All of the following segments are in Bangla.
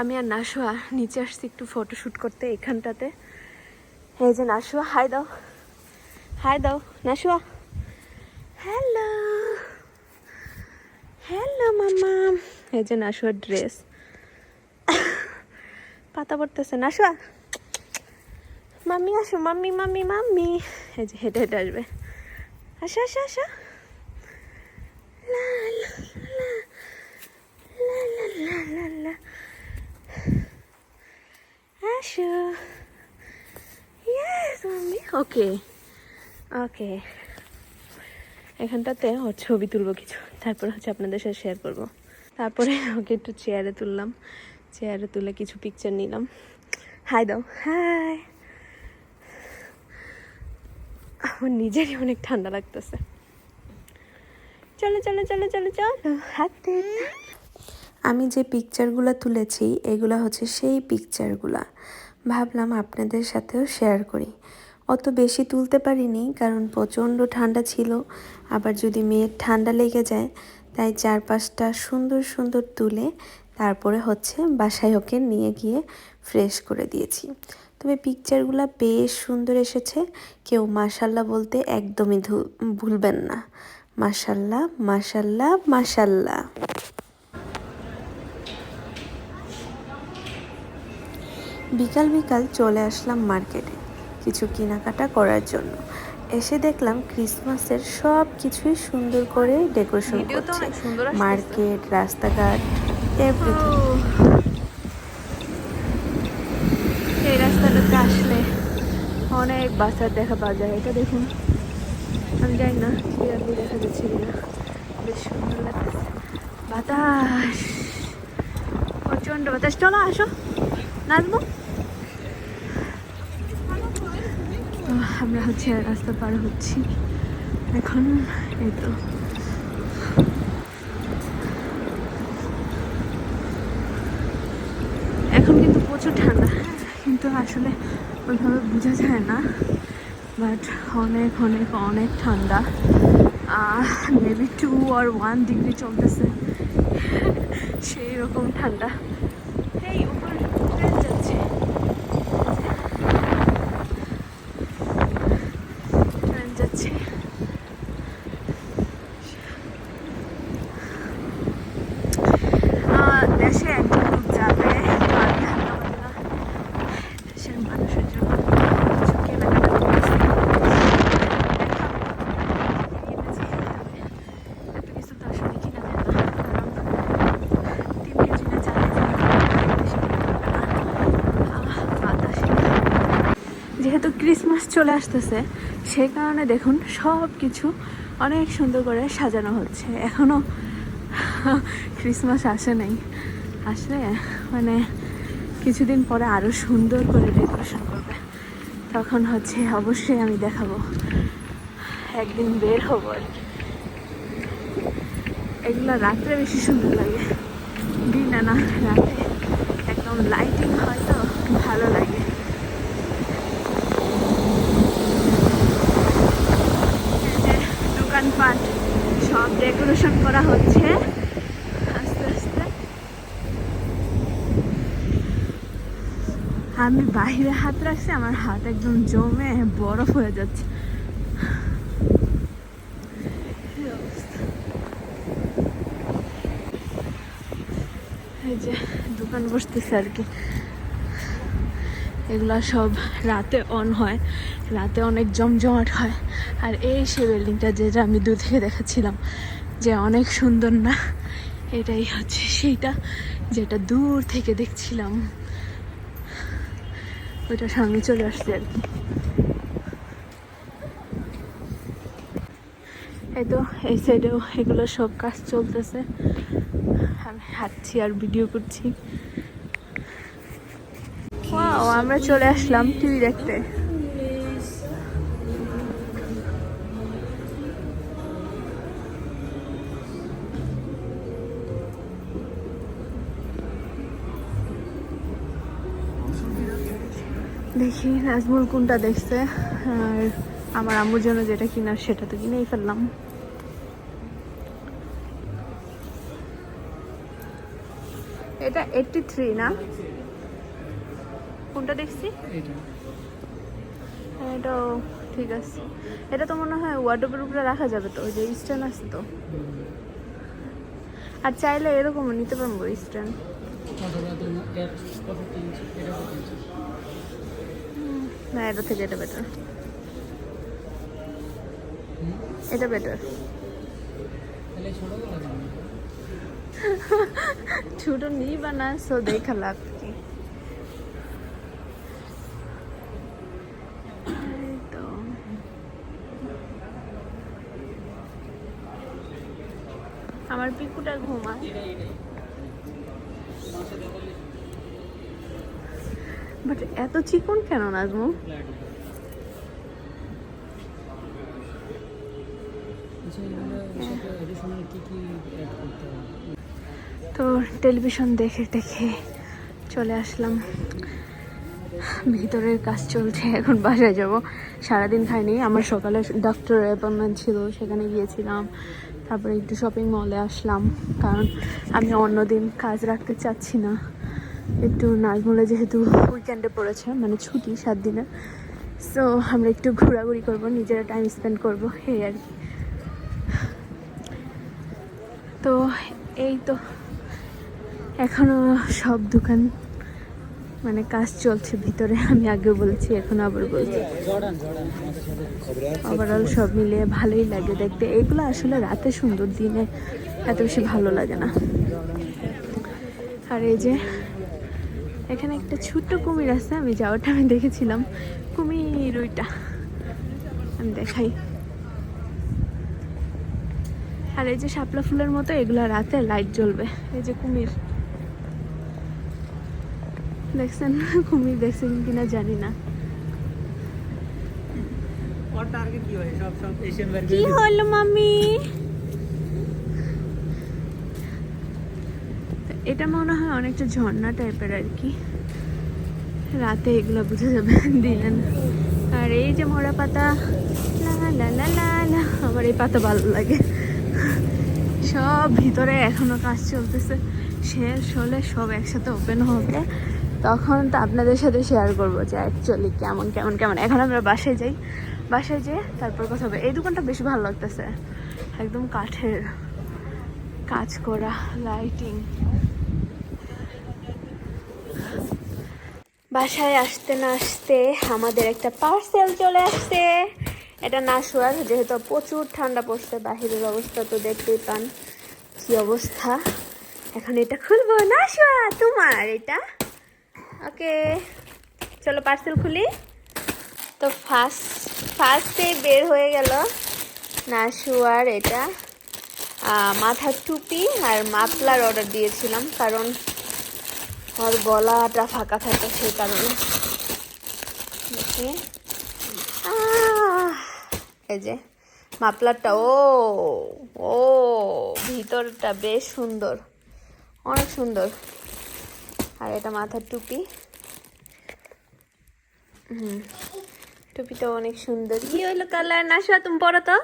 আমি আর নাসুয়া নিচে আসছি একটু ফটোশ্যুট করতে এখানটাতে। এই যে নাসুয়া হাই দাও। হাই দাও, নাসুয়া। হ্যালো হ্যালো মামা এই যে নাসুয়ার ড্রেস পাতা পড়তেছে। নাসুয়া। মাম্মি, আসো। Mummy mummy mummy. এই যে হেঁটে হেঁটে আসবে। আসো আসো আসো। লা লা লা লা লা লা লা। আসো ইয়েস মাম্মি ওকে ওকে এখানটাতে ওর ছবি তুলবো কিছু। তারপর হচ্ছে আপনাদের সাথে শেয়ার করব। তারপরে ওকে একটু চেয়ারে তুললাম। চেয়ারে তুলে কিছু পিকচার নিলাম। হাই দাও। হাই আমার নিজেরই অনেক ঠান্ডা লাগতেছে। চলো চলো চলো চলো চলো। হাতে আমি যে পিকচারগুলো তুলেছি, এগুলো হচ্ছে সেই পিকচারগুলা ভাবলাম আপনাদের সাথেও শেয়ার করি। অত বেশি তুলতে পারিনি, কারণ প্রচণ্ড ঠান্ডা ছিল। আবার যদি মেয়ের ঠান্ডা লেগে যায়, তাই চার পাঁচটা সুন্দর সুন্দর তুলে তারপরে হচ্ছে বাসায় ওকে নিয়ে গিয়ে ফ্রেশ করে দিয়েছি। তবে পিকচারগুলো বেশ সুন্দর এসেছে। কেউ মাসাল্লাহ বলতে একদমই ভুলবেন না। মাসাল্লাহ মাসাল্লাহ মাসাল্লাহ বিকাল বিকাল চলে আসলাম মার্কেটে কিছু কেনাকাটা করার জন্য। এসে দেখলাম ক্রিসমাসের সব কিছুই সুন্দর করে ডেকোরেশন করছে। মার্কেট রাস্তাঘাট এভরিথিং এই রাস্তাটাতে আসলে অনেক বাসার দেখা পাওয়া যায়। এটা দেখুন। আমি জানি না ক্লিয়ারলি দেখা যাচ্ছে কিনা। বেশ সুন্দর লাগতেছে। বাতাস! প্রচণ্ড বাতাস। চলো আসো। নাচবো তো আমরা হচ্ছে রাস্তা পার হচ্ছি। এখন এই তো। এখন কিন্তু প্রচুর ঠান্ডা, কিন্তু আসলে ওইভাবে বোঝা যায় না। বাট অনেক অনেক অনেক ঠান্ডা। মেবি টু আর ওয়ান ডিগ্রি চলতেছে। সেই রকম ঠান্ডা এই উপরে ট্রেন যাচ্ছে ট্রেন যাচ্ছে আহ, দেশে একজন লোক যাবে আর ঠান্ডা হবে না। দেশের মানুষের জন্য কিছু কেনাকাটা করতেছি। দেখাবো। এত কিছু তো আসলে কিনা যায় না। কারণ তিন কেজি না চার কেজি বেশি কিনতে হবে না। আহ, বাতাসে। যেহেতু ক্রিসমাস চলে আসতেছে। সেই কারণে দেখুন সব কিছু অনেক সুন্দর করে সাজানো হচ্ছে। এখনও ক্রিসমাস আসে নাই। আসলে মানে কিছুদিন পরে আরও সুন্দর করে ডেকোরেশন করবে। তখন হচ্ছে অবশ্যই আমি দেখাবো। একদিন বের হব আর এগুলো রাত্রে বেশি সুন্দর লাগে। দিনে না রাতে। একদম লাইটিং হয় তো, ভালো লাগে এই যে দোকানপাট সব ডেকোরেশন করা হচ্ছে। আস্তে আস্তে। আমি বাইরে হাত রাখছি, আমার হাত একদম জমে বরফ হয়ে যাচ্ছে। এই যে দোকান বসতেছে আর কি। এগুলা সব রাতে অন হয়। রাতে অনেক জমজমাট হয়। আর এই সে বিল্ডিংটা যেটা আমি দূর থেকে দেখাচ্ছিলাম। যে অনেক সুন্দর না? এটাই হচ্ছে সেইটা যেটা দূর থেকে দেখছিলাম। ওইটা সামনে চলে আসছে আর কি। এই তো, এই সাইডেও এগুলো সব কাজ চলতেছে। আমি হাঁটছি আর ভিডিও করছি। আমরা চলে আসলাম টিভি দেখতে। দেখি নাজমুল কোনটা দেখছে। আর আমার আম্মুর জন্য যেটা কিনার সেটা তো কিনেই ফেললাম। এটা এইটটি থ্রি না? কোনটা দেখছি? এটাও ঠিক আছে। এটা তো মনে হয় ওয়ার্ডোবের উপরে রাখা যাবে তো ওই যে স্ট্যান্ড আছে তো। আর চাইলে এরকমও নিতে পারব স্ট্যান্ড না, এটা থেকে এটা বেটার এটা বেটার ছোট না সো দেখা তো আমার পিকুটা ঘুমায়। বাট এত চিকন কেন নাজমু? আচ্ছা তো টেলিভিশন দেখে দেখে চলে আসলাম। ভিতরের কাজ চলছে এখন বাসায় যাব। সারাদিন খাইনি আমার সকালে ডক্টর অ্যাপয়েন্টমেন্ট ছিল সেখানে গিয়েছিলাম। তারপরে একটু শপিং মলে আসলাম কারণ আমি অন্যদিন কাজ রাখতে চাচ্ছি না। একটু নাজমুলে যেহেতু উইকেন্ডে পড়েছে মানে ছুটি সাত দিনের সো আমরা একটু ঘোরাঘুরি করব, নিজেরা টাইম স্পেন্ড করব, এই আর কি। তো এই তো, এখনও সব দোকান মানে কাজ চলছে ভিতরে, আমি আগে বলছি, এখন আবার বলছি। ওভারঅল সব মিলিয়ে ভালোই লাগে দেখতে। এগুলো আসলে রাতে সুন্দর, দিনে এত বেশি ভালো লাগে না। আর এই যে এখানে একটা ছোট্ট কুমির আছে আমি যাওয়াটা আমি দেখেছিলাম। কুমির ওইটা। আমি দেখাই। আর এই যে শাপলা ফুলের মতো এগুলো রাতে লাইট জ্বলবে। এই যে কুমির। দেখছেন? কুমির দেখছেন কিনা জানি না। কি হলো মামি? এটা মনে হয় অনেকটা ঝর্ণা টাইপের আর কি। রাতে এগুলো বোঝা যাবে। দিলেন আর এই যে মোড়া পাতা আমার এই পাতা ভালো লাগে। সব ভিতরে এখনও কাজ চলতেছে। শেষ হলে সব একসাথে ওপেন হবে। তখন তো আপনাদের সাথে শেয়ার করব যে অ্যাকচুয়ালি কেমন কেমন কেমন। এখন আমরা বাসায় যাই। বাসায় যেয়ে তারপর কথা হবে। এই দোকানটা বেশি ভালো লাগতেছে। একদম কাঠের কাজ করা লাইটিং বাসায় আসতে না আসতে আমাদের একটা পার্সেল চলে আসছে। এটা না শোয়ার, যেহেতু প্রচুর ঠান্ডা পড়ছে, বাহিরের অবস্থা তো দেখতেই পান কি অবস্থা। এখন এটা খুলবো? নাশুয়া তোমার এটা? ওকে, চলো পার্সেল খুলি। তো ফার্স্ট ফার্স্টে বের হয়ে গেল না শোয়ার এটা। মাথার টুপি আর মাফলার অর্ডার দিয়েছিলাম, কারণ ওর গলাটা ফাঁকা থাকে সেই কারণে। এই যে মাফলারটা, ও ও, ভিতরটা বেশ সুন্দর, অনেক সুন্দর। আর এটা মাথার টুপি। হুম, টুপিটা অনেক সুন্দর। কি হইল কালার? নাশুয়া তুমি পরো তো।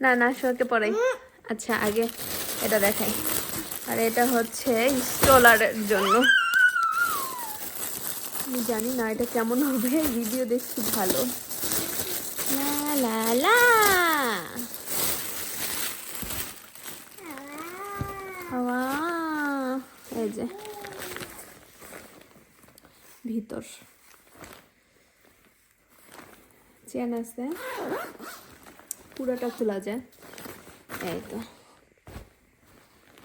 না নাশুয়াকে পরাই। আচ্ছা আগে এটা দেখাই। আর এটা হচ্ছে স্টলারের জন্য। আমি জানি না এটা কেমন হবে ভিডিও দেখছি ভালো। লা লা লা। এই যে। ভিতর। চেন আছে। পুরোটা খোলা যায়। এই তো।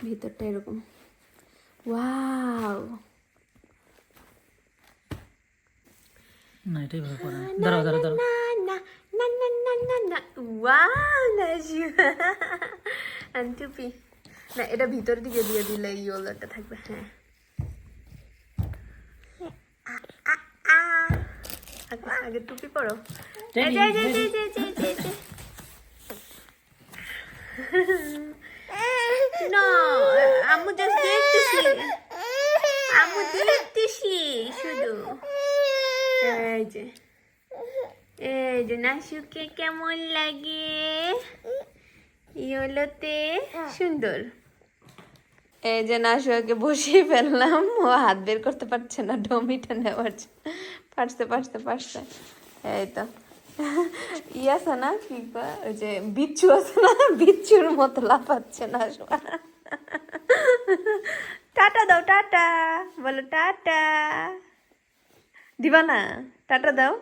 ভিতরটা এরকম। ওয়াও না এটাই ভালো পড়া দাঁড়াও দাঁড়াও দাঁড়াও। না না না না না না না ওয়াও নাজু আর না এটা ভিতর দিকে দিয়ে দিলে ইয়োলাটা থাকবে হ্যাঁ। আগে আগে টুপি পরো। এই যে, এই যে, এই যে, এই যে, এই যে, এই যে। No, আম্মু জাস্ট শুধু। এই যে। এই যে কেমন লাগে? সুন্দর। এই যে বসিয়ে ফেললাম। ও হাত বের করতে পারছে না, ডমিটা নেওয়ার। পারছে পারছে পারছে। এই তো। ই আছে না, কি কয়? ওই যে বিচ্ছু আছে না, বিচ্ছুর মতো লাফাচ্ছে না টাটা দাও টাটা। বলো টাটা। দিবা না টাটা দাও।